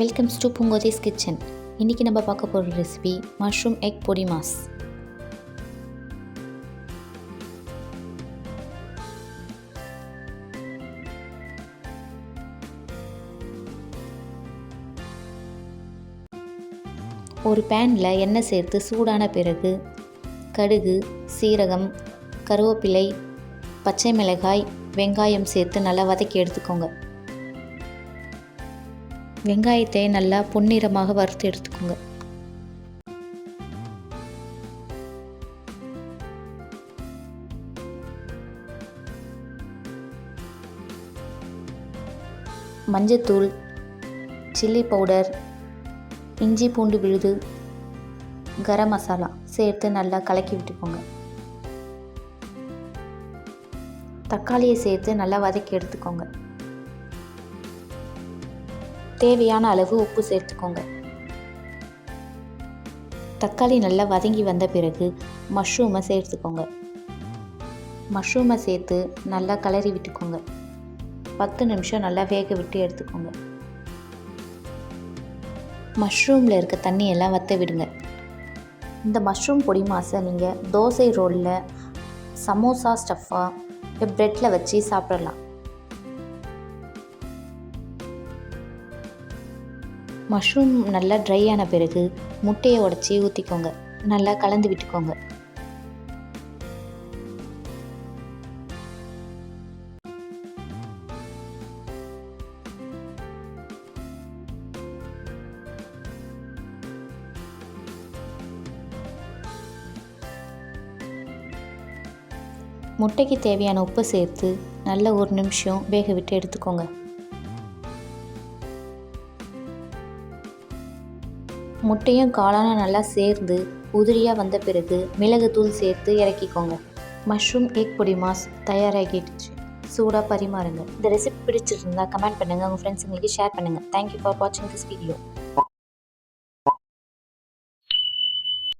Welcomes to பூங்கோதேஸ் kitchen இன்றைக்கி நம்ம பார்க்க போகிற ரெசிபி மஷ்ரூம் எக் பொடி மாஸ் ஒரு பேனில் எண்ணெய் சேர்த்து சூடான பிறகு கடுகு சீரகம் கருவேப்பிலை பச்சை மிளகாய் வெங்காயம் சேர்த்து நல்லா வதக்கி எடுத்துக்கோங்க. வெங்காயத்தை நல்லா பொன்னிறமாக வறுத்து எடுத்துக்கோங்க. மஞ்சத்தூள் சில்லி பவுடர் இஞ்சி பூண்டு விழுது கரம் மசாலா சேர்த்து நல்லா கலக்கி விட்டுக்கோங்க. தக்காளியை சேர்த்து நல்லா வதக்கி எடுத்துக்கோங்க. தேவையான அளவு உப்பு சேர்த்துக்கோங்க. தக்காளி நல்லா வதங்கி வந்த பிறகு மஷ்ரூமை சேர்த்துக்கோங்க. மஷ்ரூமை சேர்த்து நல்லா கலரி விட்டுக்கோங்க. பத்து நிமிஷம் நல்லா வேக விட்டு எடுத்துக்கோங்க. மஷ்ரூமில் இருக்க தண்ணியெல்லாம் வற்ற விடுங்க. இந்த மஷ்ரூம் பொடி மாசை நீங்கள் தோசை ரோலில் சமோசா ஸ்டஃப்பாக ப்ரெட்டில் வச்சு சாப்பிடலாம். மஷ்ரூம் நல்லா ட்ரை ஆன பிறகு முட்டையை உடச்சி ஊற்றிக்கோங்க நல்லா கலந்து விட்டுக்கோங்க. முட்டைக்கு தேவையான உப்பு சேர்த்து நல்ல ஒரு நிமிஷம் வேக விட்டு எடுத்துக்கோங்க. முட்டையும் காளானும் நல்லா சேர்ந்து உதிரியாக வந்த பிறகு மிளகுத்தூள் சேர்த்து இறக்கிக்கோங்க. மஷ்ரூம் எக் பொடி மாஸ் தயாராகிடுச்சு. சூடாக பரிமாறுங்க. இந்த ரெசிபி பிடிச்சிருந்தா கமெண்ட் பண்ணுங்கள் உங்கள் ஃப்ரெண்ட்ஸுங்களுக்கு ஷேர் பண்ணுங்கள் தேங்க்யூ ஃபார் வாட்சிங் திஸ் வீடியோ